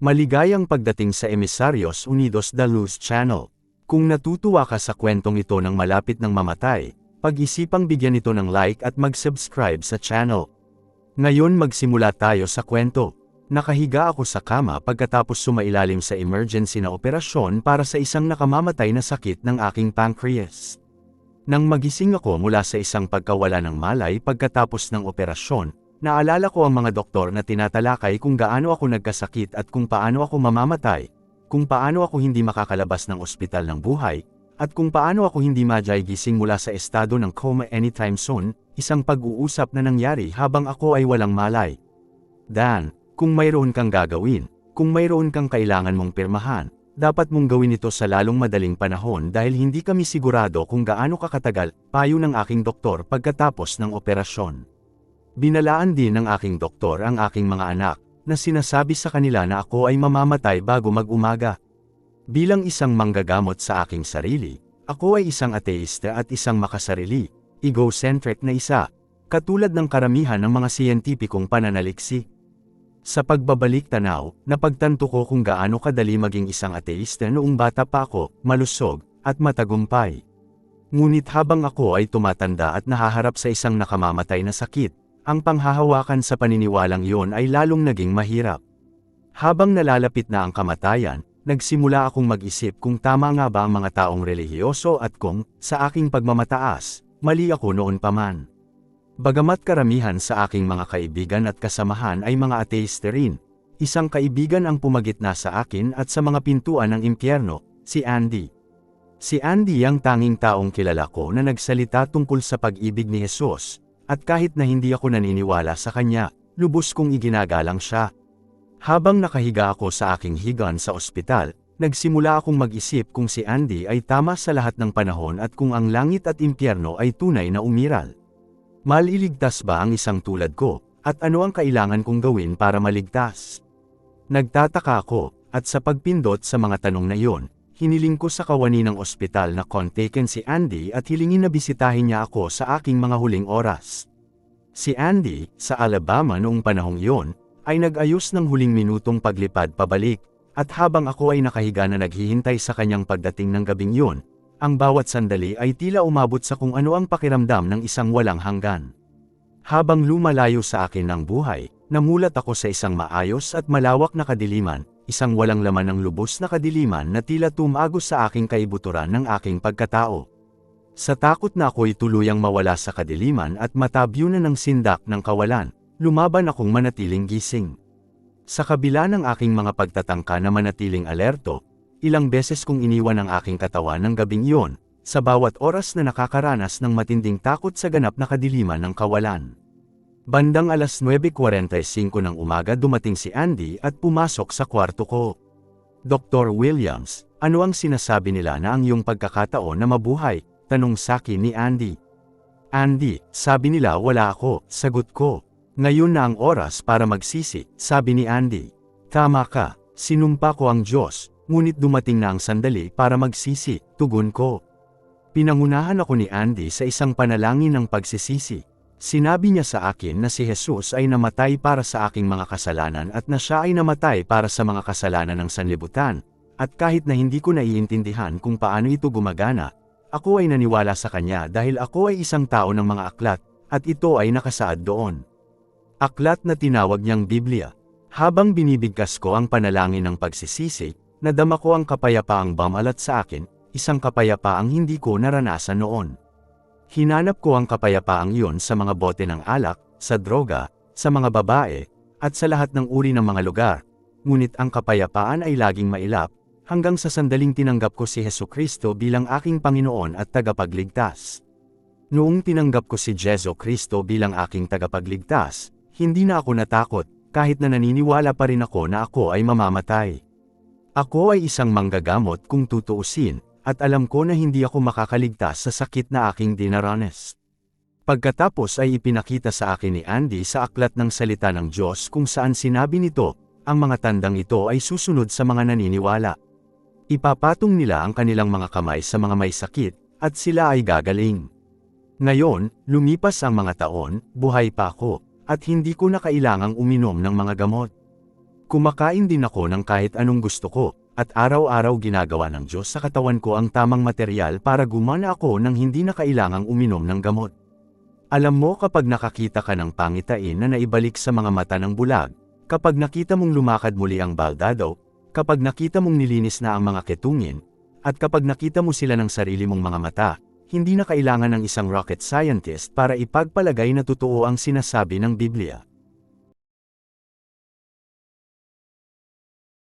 Maligayang pagdating sa Emisarios Unidos da Luz Channel. Kung natutuwa ka sa kwentong ito ng malapit ng mamatay, pag-isipang bigyan ito ng like at mag-subscribe sa channel. Ngayon magsimula tayo sa kwento. Nakahiga ako sa kama pagkatapos sumailalim sa emergency na operasyon para sa isang nakamamatay na sakit ng aking pancreas. Nang magising ako mula sa isang pagkawala ng malay pagkatapos ng operasyon, Naalala ko ang mga doktor na tinatalakay kung gaano ako nagkasakit at kung paano ako mamamatay, kung paano ako hindi makakalabas ng ospital ng buhay, at kung paano ako hindi majay gising mula sa estado ng coma anytime soon, isang pag-uusap na nangyari habang ako ay walang malay. Dan, kung mayroon kang gagawin, kung mayroon kang kailangan mong pirmahan, dapat mong gawin ito sa lalong madaling panahon dahil hindi kami sigurado kung gaano kakatagal, payo ng aking doktor pagkatapos ng operasyon. Binalaan din ng aking doktor ang aking mga anak, na sinasabi sa kanila na ako ay mamamatay bago mag-umaga. Bilang isang manggagamot sa aking sarili, ako ay isang ateista at isang makasarili, egocentric na isa, katulad ng karamihan ng mga siyentipikong pananaliksi. Sa pagbabalik tanaw, napagtanto ko kung gaano kadali maging isang ateista noong bata pa ako, malusog, at matagumpay. Ngunit habang ako ay tumatanda at nahaharap sa isang nakamamatay na sakit, ang panghahawakan sa paniniwalang iyon ay lalong naging mahirap. Habang nalalapit na ang kamatayan, nagsimula akong mag-isip kung tama nga ba ang mga taong relihiyoso at kung, sa aking pagmamataas, mali ako noon pa man. Bagamat karamihan sa aking mga kaibigan at kasamahan ay mga ateista rin, isang kaibigan ang pumagitna sa akin at sa mga pintuan ng impyerno, si Andy. Si Andy ang tanging taong kilala ko na nagsalita tungkol sa pag-ibig ni Jesus, at kahit na hindi ako naniniwala sa kanya, lubos kong iginagalang siya. Habang nakahiga ako sa aking higan sa ospital, nagsimula akong mag-isip kung si Andy ay tama sa lahat ng panahon at kung ang langit at impyerno ay tunay na umiral. Maliligtas ba ang isang tulad ko, at ano ang kailangan kong gawin para maligtas? Nagtataka ako, at sa pagpindot sa mga tanong na iyon, hiniling ko sa kawani ng ospital na kontaken si Andy at hilingin na bisitahin niya ako sa aking mga huling oras. Si Andy, sa Alabama noong panahong iyon, ay nag-ayos ng huling minutong paglipad pabalik, at habang ako ay nakahiga na naghihintay sa kanyang pagdating ng gabing yun, ang bawat sandali ay tila umabot sa kung ano ang pakiramdam ng isang walang hanggan. Habang lumalayo sa akin ng buhay, namulat ako sa isang maayos at malawak na kadiliman, isang walang laman ng lubos na kadiliman na tila tumagos sa aking kaibuturan ng aking pagkatao. Sa takot na ako'y tuluyang mawala sa kadiliman at matabyo na ng sindak ng kawalan, lumaban akong manatiling gising. Sa kabila ng aking mga pagtatangka na manatiling alerto, ilang beses kong iniwan ang aking katawan ng gabing iyon, sa bawat oras na nakakaranas ng matinding takot sa ganap na kadiliman ng kawalan. Bandang alas 9.45 ng umaga dumating si Andy at pumasok sa kwarto ko. Dr. Williams, ano ang sinasabi nila na ang iyong pagkakataon na mabuhay? Tanong sakin ni Andy. Andy, sabi nila wala ako, sagot ko. Ngayon na ang oras para magsisi, sabi ni Andy. Tama ka, sinumpa ko ang Diyos, ngunit dumating na ang sandali para magsisi, tugon ko. Pinangunahan ako ni Andy sa isang panalangin ng pagsisisi. Sinabi niya sa akin na si Jesus ay namatay para sa aking mga kasalanan at na siya ay namatay para sa mga kasalanan ng sanlibutan, at kahit na hindi ko naiintindihan kung paano ito gumagana, ako ay naniwala sa kanya dahil ako ay isang tao ng mga aklat, at ito ay nakasaad doon. Aklat na tinawag niyang Biblia. Habang binibigkas ko ang panalangin ng pagsisisi, nadama ko ang kapayapaang bamalat sa akin, isang kapayapaang hindi ko naranasan noon. Hinanap ko ang kapayapaang iyon sa mga bote ng alak, sa droga, sa mga babae, at sa lahat ng uri ng mga lugar. Ngunit ang kapayapaan ay laging mailap, hanggang sa sandaling tinanggap ko si Heso Kristo bilang aking Panginoon at tagapagligtas. Noong tinanggap ko si Jesu Kristo bilang aking tagapagligtas, hindi na ako natakot, kahit na naniniwala pa rin ako na ako ay mamamatay. Ako ay isang manggagamot kung tutuusin, at alam ko na hindi ako makakaligtas sa sakit na aking dinaranas. Pagkatapos ay ipinakita sa akin ni Andy sa aklat ng salita ng Diyos kung saan sinabi nito, ang mga tandang ito ay susunod sa mga naniniwala. Ipapatong nila ang kanilang mga kamay sa mga may sakit, at sila ay gagaling. Ngayon, lumipas ang mga taon, buhay pa ako, at hindi ko na kailangang uminom ng mga gamot. Kumakain din ako ng kahit anong gusto ko, at araw-araw ginagawa ng Diyos sa katawan ko ang tamang material para gumana ako nang hindi na kailangang uminom ng gamot. Alam mo kapag nakakita ka ng pangitain na naibalik sa mga mata ng bulag, kapag nakita mong lumakad muli ang baldado, kapag nakita mong nilinis na ang mga ketungin, at kapag nakita mo sila ng sarili mong mga mata, hindi na kailangan ng isang rocket scientist para ipagpalagay na totoo ang sinasabi ng Biblia.